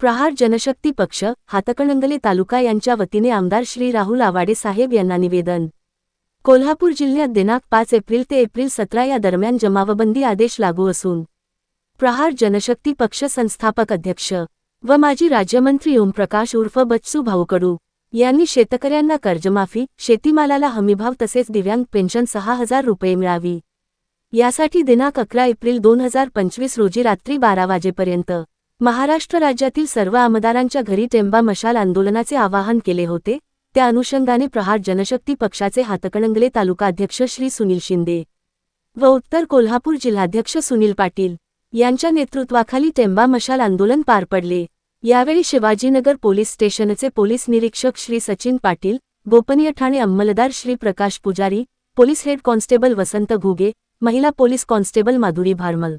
प्रहार जनशक्ती पक्ष हातकणंगले तालुका यांच्या वतीने आमदार श्री राहुल आवाडे साहेब यांना निवेदन. कोल्हापूर जिल्ह्यात दिनांक पाच एप्रिल ते एप्रिल सतरा या दरम्यान जमावबंदी आदेश लागू असून प्रहार जनशक्ती पक्ष संस्थापक अध्यक्ष व माजी राज्यमंत्री ओमप्रकाश उर्फ बच्चू भाऊकडू यांनी शेतकऱ्यांना कर्जमाफी शेतीमालाला हमीभाव तसेच दिव्यांग पेन्शन सहा हजार रुपये मिळावी. यासाठी दिनांक अकरा एप्रिल दोन हजार पंचवीस रोजी रात्री बारा वाजेपर्यंत महाराष्ट्र राज्यातील सर्व आमदारांच्या घरी टेंबा मशाल आंदोलनाचे आवाहन केले होते. त्या अनुषंगाने प्रहार जनशक्ती पक्षाचे हातकणंगले तालुकाध्यक्ष श्री सुनील शिंदे व उत्तर कोल्हापूर जिल्हाध्यक्ष सुनील पाटील यांच्या नेतृत्वाखाली टेंबा मशाल आंदोलन पार पडले. यावेळी शिवाजीनगर पोलीस स्टेशनचे पोलीस निरीक्षक श्री सचिन पाटील गोपनीय Thane अंमलदार Shri Prakash Pujari police head constable Vasant Ghuge महिला पोलीस कॉन्स्टेबल माधुरी भारमल.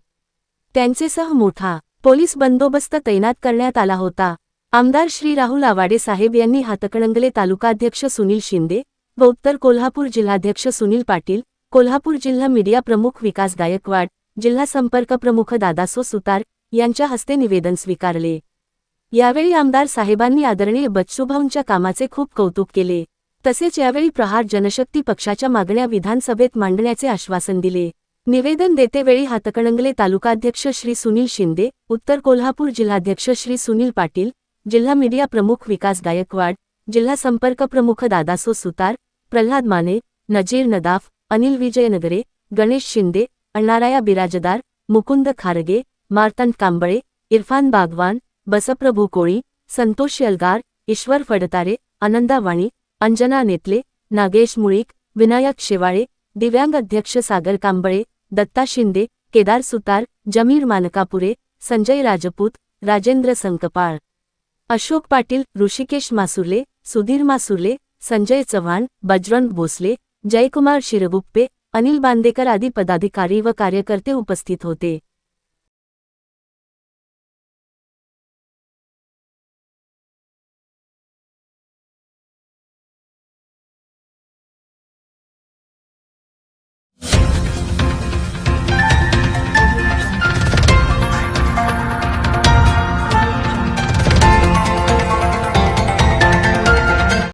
त्यांचे सह मोठा पोलीस बंदोबस्त तैनात करण्यात आला होता. आमदार श्री राहुल आवाडे साहेब यांनी हातकणंगले तालुकाध्यक्ष सुनील शिंदे व उत्तर कोल्हापूर जिल्हाध्यक्ष सुनील पाटील कोल्हापूर जिल्हा मीडिया प्रमुख विकास गायकवाड जिल्हा संपर्क प्रमुख दादासो सुतार यांच्या हस्ते निवेदन स्वीकारले. यावेळी आमदार साहेबांनी आदरणीय बच्चूभाऊंच्या कामाचे खूप कौतुक केले. तसेच यावेळी प्रहार जनशक्ती पक्षाच्या मागण्या विधानसभेत मांडण्याचे आश्वासन दिले. निवेदन देतेवेळी हातकणंगले तालुकाध्यक्ष श्री सुनील शिंदे उत्तर कोल्हापूर जिल्हाध्यक्ष श्री सुनील पाटील जिल्हा मीडिया प्रमुख विकास गायकवाड जिल्हा संपर्क प्रमुख दादासो सुतार प्रल्हाद माने नजीर नदाफ अनिल विजयनगरे गणेश शिंदे अण्णाराया बिराजदार मुकुंद खारगे मार्तंड कांबळे इरफान बागवान बसप्रभू कोळी संतोष यलगार ईश्वर फडतारे आनंदा वाणी अंजना नेतले नागेश मुळीक विनायक शेवाळे दिव्यांग अध्यक्ष सागर कांबळे दत्ता शिंदे केदार सुतार जमीर मानकापुरे संजय राजपूत राजेंद्र संकपाळ. अशोक पाटील ऋषिकेश मासुर्ले सुधीर मासुर्ले संजय चव्हाण बजरंग भोसले जयकुमार शिरगुप्पे अनिल बांदेकर आदी पदाधिकारी व कार्यकर्ते उपस्थित होते.